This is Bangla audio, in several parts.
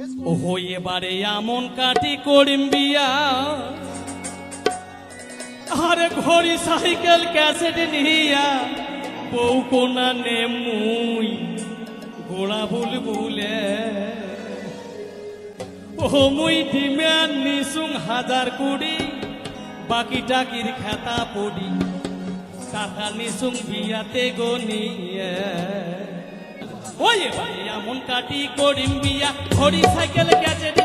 ওহো, এবারে এমন কাটি করিম বিয়া। আরে ঘড়ি, সাইকেল, ক্যাসেট নিয়া বউ কোনা নেমুই গোড়া ভুল ভুলে। ও মুই ডিম্যান নিসুং হাজার কুড়ি, বাকি টাকির খেতা পড়ি। টাকা নিসুং বিয়াতে গনিয়ে। ওই এমন কাটি করিম বিয়া ঘড়ি সাইকেল গ্যাজেট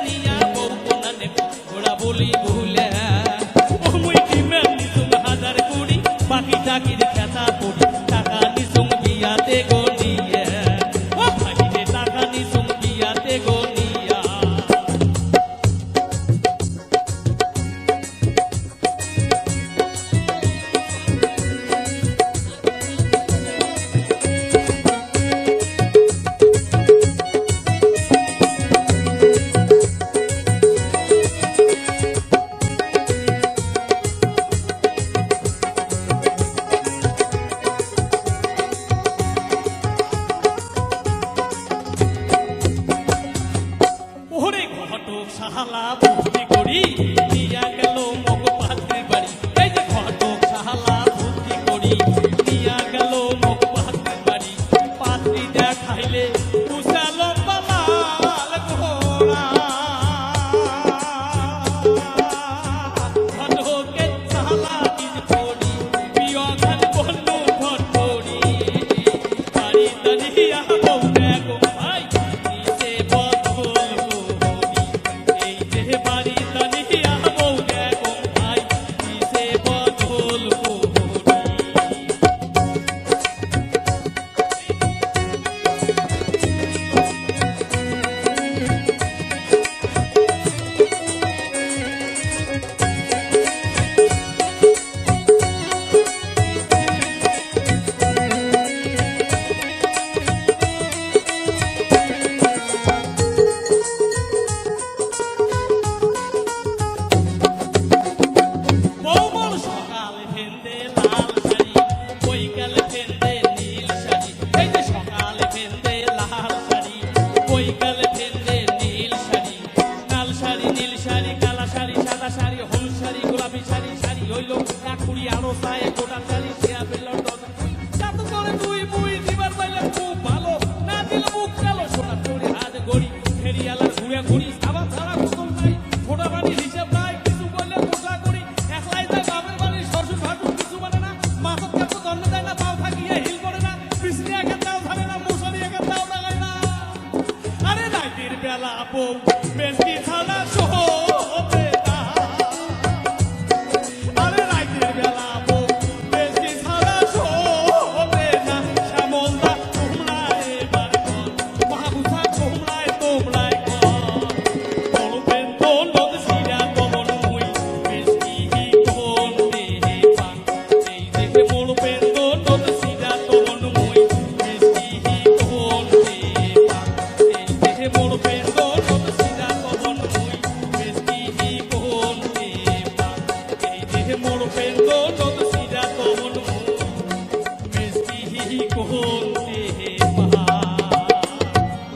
সাহালা বুদ্ধি করি নিয়া গেল মগ পাত্রী বাড়ি। এই যে করি। বৈকাল ভেন্দে নীল শাড়ি লাল শাড়ি, নীল শাড়ি, কালা শাড়ি, সাদা শাড়ি, হলুদ শাড়ি, গোলাপি শাড়ি শাড়ি হইল কাকুড়ি, আরও সায়ে গোটা শাড়ি শেয়া পেল তুই মুই দিবার পাইলে না